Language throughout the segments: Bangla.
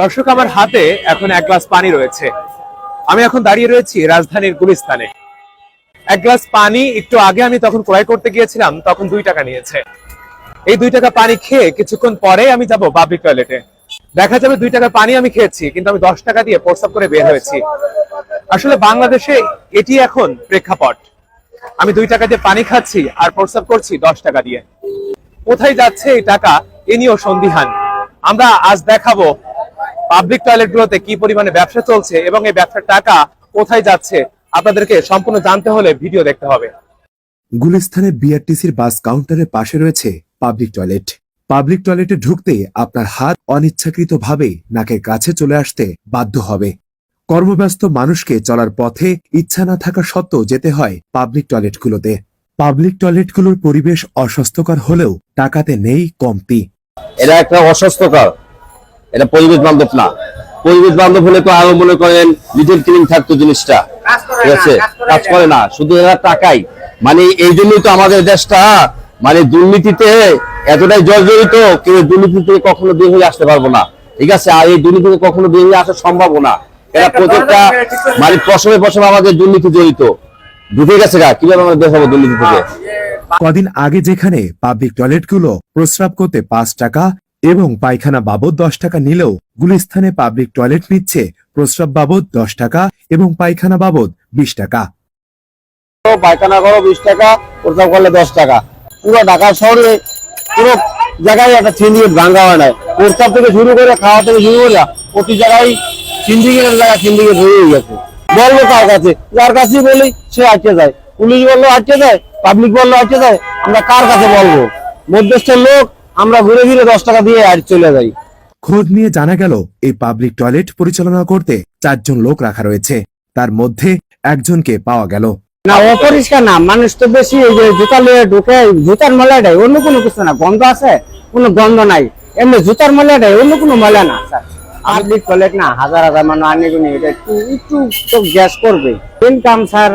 দর্শক, আমার হাতে এখন এক গ্লাস পানি রয়েছে। আমি এখন দাঁড়িয়ে রয়েছি রাজধানীর গুলিস্তানে। এক গ্লাস পানি, একটু আগে আমি তখন ক্রয় করতে গিয়েছিলাম, তখন দুই টাকা নিয়েছে। এই দুই টাকা পানি খেয়ে কিছুক্ষণ পরে আমি যাব পাবলিক টয়লেটে দেখা যাবে দুই টাকা পানি আমি খেয়েছি, কিন্তু আমি দশ টাকা দিয়ে প্রস্তাব করে বের হয়েছি। আসলে বাংলাদেশে এটি এখন প্রেক্ষাপট। আমি দুই টাকা দিয়ে পানি খাচ্ছি আর প্রস্তাব করছি দশ টাকা দিয়ে। কোথায় যাচ্ছে এই টাকা, এ নিয়েও সন্দিহান। আমরা আজ দেখাবো পাবলিক টয়লেট গুলোতে কি পরিমাণে ব্যবসা চলছে এবং এই ব্যবসার টাকা কোথায় যাচ্ছে, আপনাদেরকে সম্পূর্ণ জানতে হলে ভিডিও দেখতে হবে। গুলিস্তানে বিআরটিসির বাস কাউন্টারের পাশে রয়েছে পাবলিক টয়লেট পাবলিক টয়লেটে ঢুকতে আপনার হাত অনিচ্ছাকৃতভাবে নাকের কাছে চলে আসতে বাধ্য হবে। কর্মব্যস্ত মানুষকে চলার পথে ইচ্ছা না থাকা সত্ত্বেও যেতে হয় পাবলিক টয়লেটগুলোতে পাবলিক টয়লেটগুলোর পরিবেশ অস্বাস্থ্যকর হলেও টাকাতে নেই কমতি। এটা একটা অস্বাস্থ্যকর। এটা পরিবেশ বান্ধব না। পরিবেশ বান্ধব হলে তো আরও মনে করেন লিটেল ক্লিন থাকতো জিনিসটা। ঠিক আছে? কাজ করে না। শুধু এরা টাকাই মানে এই জন্যই তো আমাদের দেশটা মানে দুর্নীতিতে এতটাই জর্জরিত কেউ দুর্নীতি থেকে কখনো বের হয়ে আসতে পারব না। ঠিক আছে? আর এই দুর্নীতি থেকে কখনো বের হয়ে আসা সম্ভব না। এরা প্রত্যেকটা মানে প্রসবে প্রসবে আমাদের দুর্নীতি জড়িত। ঢুকে গেছে গা? কীভাবে আমরা বের হব দুর্নীতি থেকে? কদিন আগে যেখানে পাবলিক টয়লেটগুলো প্রস্রাব করতে পাঁচ টাকা এবং পায়খানা বাবদ দশ টাকা নিলেও গুলিস্তানে পাবলিক টয়লেট নিচ্ছে প্রস্রাব বাবদ দশ টাকা এবং পায়খানা বাবদ বিশ টাকা। পায়খানা করো বিশ টাকা প্রস্তাব করলে দশ টাকা। পুরো ঢাকা শহরে পুরো জায়গায় একটা সিন্ডিকেট ভাঙ্গা হয় নাই প্রস্তাব থেকে শুরু করে খাওয়া থেকে শুরু করে প্রতি জায়গায় সিন্ডিকেটের জায়গা সিন্ডিকেট হয়ে গেছে। বলব কার কাছে? যার কাছেই বলি, সে আটকে যায়। পুলিশ বলল, আটকে যায়। পাবলিক বলল আটকে যায় আমরা কার কাছে বলব? মধ্যস্থের লোক আমরা ঘুরে ফিরে দশ টাকা দিয়ে আর চলে যাই। খোঁজ নিয়ে জানা গেল এই পাবলিক টয়লেট পরিচালনা করতে চারজন লোক রাখা রয়েছে। তার মধ্যে একজনকে পাওয়া গেল। না অপরিষ্কার না মানুষ তো বেশি এই যে জুতা লিয়ে ঢুকে জুতার ময়লাটাই অন্য কোনো কিছু না গন্ধ আছে কোনো গন্ধ নাই। এমনি জুতার ময়লাটাই অন্য কোনো ময়লা না স্যার। পাবলিক টয়লেট না হাজার হাজার মানুষ আনে গুনি এটা একটু একটু তো গ্যাস করবে ইনকাম স্যার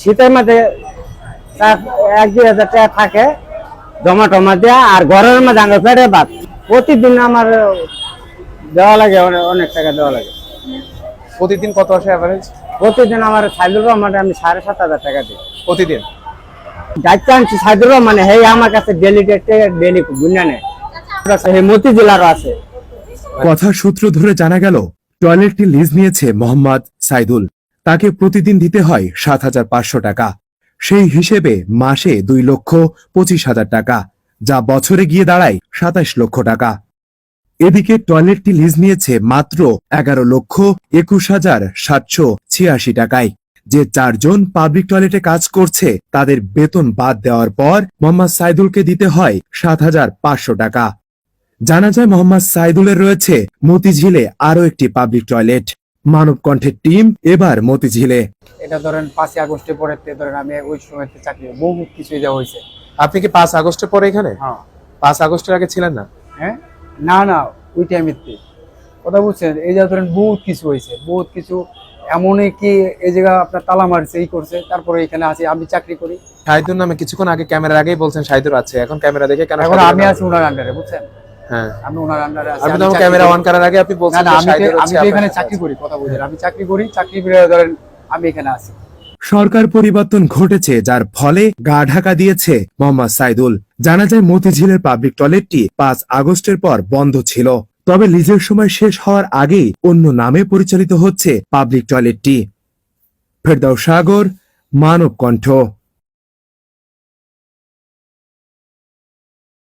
শীতের মধ্যে স্যার এক দুই হাজার টাকা থাকে জমা টমা দেয়া আর ঘরের মধ্যে আমার পেটে ভাত। প্রতিদিন আমার দেওয়া লাগে অনেক টাকা দেওয়া লাগে। প্রতিদিন কত আসে অ্যাভারেজ প্রতিদিন আমার সাইদুর রহমান আমি সাড়ে সাত হাজার টাকা দিই। প্রতিদিন? দায়িত্ব আনছি সাইদুর রহমানে হে আমার কাছে ডেলি ডেলি গুণা নেয়। হে মতিঝিলারও আছে। কথার সূত্র ধরে জানা গেল টয়লেটটি লিজ নিয়েছে মোহাম্মদ সাইদুল। তাকে প্রতিদিন দিতে হয় সাত হাজার পাঁচশো টাকা। সেই হিসেবে মাসে দুই লক্ষ পঁচিশ হাজার টাকা, যা বছরে গিয়ে দাঁড়ায় সাতাশ লক্ষ টাকা। এদিকে টয়লেটটি লিজ নিয়েছে মাত্র এগারো লক্ষ একুশ হাজার সাতশো ছিয়াশি টাকায়। যে চারজন পাবলিক টয়লেটে কাজ করছে, তাদের বেতন বাদ দেওয়ার পর মোহাম্মদ সাইদুলকে দিতে হয় সাত হাজার পাঁচশো টাকা। জানা যায়, মোহাম্মদ সাইদুলের রয়েছে মতিঝিলে আরও একটি পাবলিক টয়লেট। মানব কণ্ঠের টিম এবার মতিঝিলে। এটা ধরেন পাঁচই আগস্টের পরে ধরেন আমি ওই সময় চাকরি বহু কিছুই দেওয়া হয়েছে। আপনি কি পাঁচ আগস্টের পরে এখানে? হ্যাঁ। পাঁচ আগস্টের আগে ছিলেন না? হ্যাঁ? না না ওই টাইমেতে কথা বুঝছেন? এই যে ধরেন বহুত কিছু হয়েছে। বহুত কিছু এমনই কি এই জায়গা আপনার তালা মারছে এই করছে। তারপরে এখানে আছি আমি চাকরি করি। শাহিদুর নামে কিছুক্ষণ আগে ক্যামেরার আগেই বলছেন শাহিদুর আছে। এখন ক্যামেরা দেখে কেন আমি আছি ওনার আন্ডারে বুঝছেন? আমি ওনার আন্ডারে আছি আমি ক্যামেরা অন করার আগে আপনি বলছেন না আমি আমি এখানে চাকরি করি কথা বুঝেন আমি চাকরি করি চাকরি ধরেন আমি এখানে আছি। সরকার পরিবর্তন ঘটেছে যার ফলে গা ঢাকা দিয়েছে মোহাম্মদ সাইদুল। জানা যায় মতিঝিলের পাবলিক টয়লেটটি পাঁচ আগস্টের পর বন্ধ ছিল। তবে লিজের সময় শেষ হওয়ার আগেই অন্য নামে পরিচালিত হচ্ছে পাবলিক টয়লেটটি ফেরদাও সাগর মানব কণ্ঠ